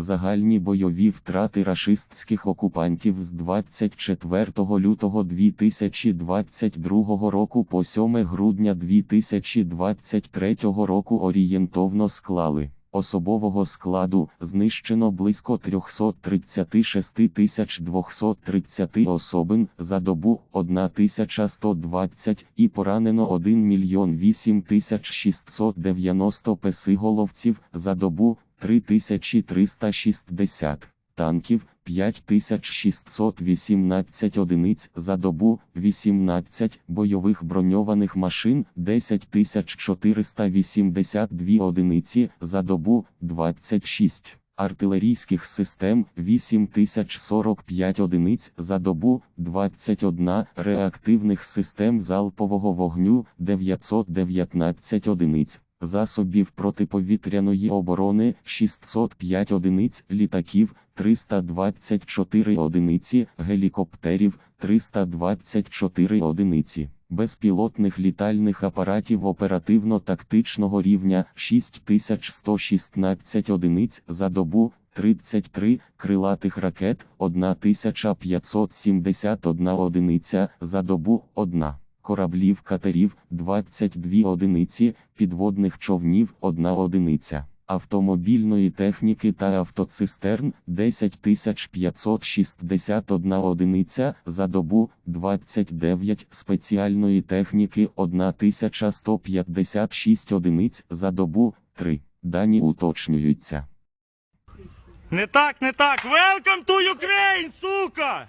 Загальні бойові втрати рашистських окупантів з 24 лютого 2022 року по 7 грудня 2023 року орієнтовно склали. Особового складу знищено близько 336 230 особин за добу 1120 і поранено 1 мільйон 8 690 песиголовців за добу 3360 танків 5618 одиниць за добу, 18 бойових броньованих машин 10482 одиниці за добу, 26 артилерійських систем 8045 одиниць за добу, 21 реактивних систем залпового вогню 919 одиниць. Засобів протиповітряної оборони 605 одиниць літаків, 324 одиниці гелікоптерів, 324 одиниці безпілотних літальних апаратів оперативно-тактичного рівня 6116 одиниць за добу, 33 крилатих ракет, 1571 одиниця за добу, 1 кораблів катерів 22 одиниці, підводних човнів 1 одиниця, автомобільної техніки та автоцистерн 10561 одиниця за добу, 29 спеціальної техніки 1156 одиниць за добу, 3. Дані уточнюються. Не так, не так. Welcome to Ukraine, сука!